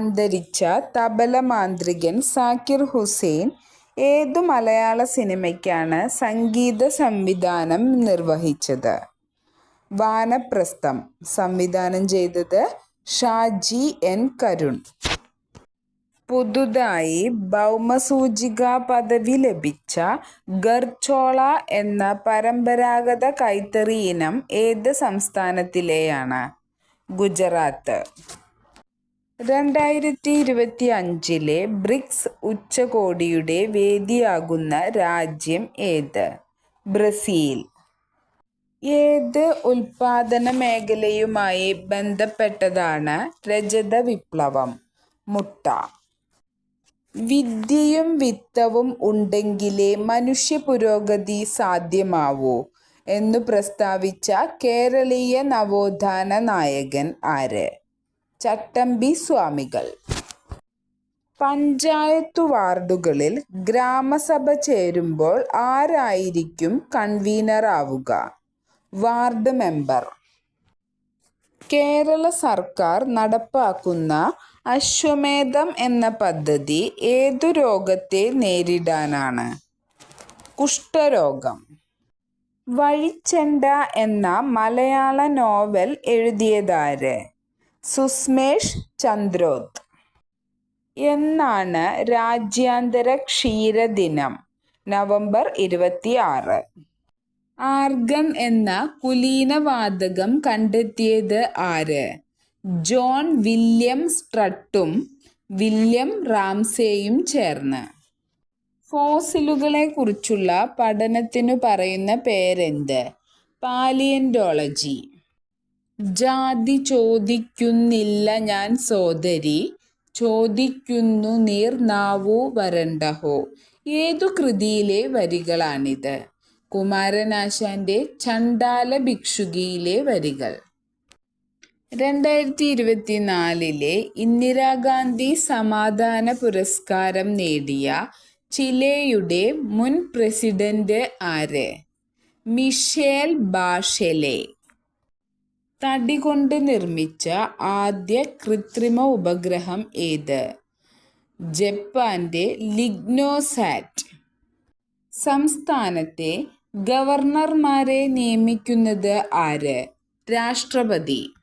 അന്തരിച്ച തബല മാന്ത്രികൻ സാക്കിർ ഹുസൈൻ ഏതു മലയാള സിനിമയ്ക്കാണ് സംഗീത സംവിധാനം നിർവഹിച്ചത്? വാനപ്രസ്ഥം സംവിധാനം ചെയ്തത് ഷാജി എൻ കരുൺ. പുതുതായി ഭൗമസൂചിക പദവി ലഭിച്ച ഗർച്ചോള എന്ന പരമ്പരാഗത കൈത്തറി ഇനം ഏത് സംസ്ഥാനത്തിലെയാണ്? ഗുജറാത്ത്. രണ്ടായിരത്തി ഇരുപത്തി അഞ്ചിലെ ബ്രിക്സ് ഉച്ചകോടിയുടെ വേദിയാകുന്ന രാജ്യം ഏത്? ബ്രസീൽ. ഏത് ഉൽപാദന മേഖലയുമായി ബന്ധപ്പെട്ടതാണ് രജത വിപ്ലവം? മുട്ട. വിദ്യയും വിത്തവും ഉണ്ടെങ്കിലേ മനുഷ്യ പുരോഗതി സാധ്യമാവൂ എന്നു പ്രസ്താവിച്ച കേരളീയ നവോത്ഥാന നായകൻ ആര്? ചട്ടമ്പി സ്വാമികൾ. പഞ്ചായത്ത് വാർഡുകളിൽ ഗ്രാമസഭ ചേരുമ്പോൾ ആരായിരിക്കും കൺവീനറാവുക? Ward member. കേരള സർക്കാർ നടപ്പാക്കുന്ന അശ്വമേധം എന്ന പദ്ധതി ഏതു രോഗത്തെ നേരിടാനാണ്? കുഷ്ഠരോഗം. വഴിച്ചെണ്ട എന്ന മലയാള നോവൽ എഴുതിയതാര്? സുസ്മേഷ് ചന്ദ്രോത് എന്നാണ് രാജ്യാന്തര ക്ഷീരദിനം നവംബർ ഇരുപത്തിയാറ്. ആർഗൺ എന്ന കുലീനവാതകം കണ്ടെത്തിയത് ആര്? ജോൺ വില്യം സ്ട്രട്ടും വില്യം റാംസേയും ചേർന്ന്. ഫോസിലുകളെ കുറിച്ചുള്ള പഠനത്തിനു പറയുന്ന പേരെന്ത്? പാലിയന്റോളജി ജാതി ചോദിക്കുന്നില്ല ഞാൻ സോദരി. ചോദിക്കുന്നു നീർ നാവു വരണ്ടഹോ. ഏതു കൃതിയിലെ വരികളാണിത്? കുമാരനാശാന്റെ ചണ്ടാല ഭിക്ഷുകിയിലെ വരികൾ. രണ്ടായിരത്തി ഇരുപത്തിനാലിലെ ഇന്ദിരാഗാന്ധി സമാധാന പുരസ്കാരം നേടിയ ചിലെയുടെ മുൻ പ്രസിഡന്റ് ആര്? Michelle Bachelet. തടി കൊണ്ട് നിർമ്മിച്ച ആദ്യ കൃത്രിമ ഉപഗ്രഹം ഏത്? ജപ്പാന്റെ ലിഗ്നോസാറ്റ്. സംസ്ഥാനത്തെ ഗവർണർമാരെ നിയമിക്കുന്നത് ആര്? രാഷ്ട്രപതി.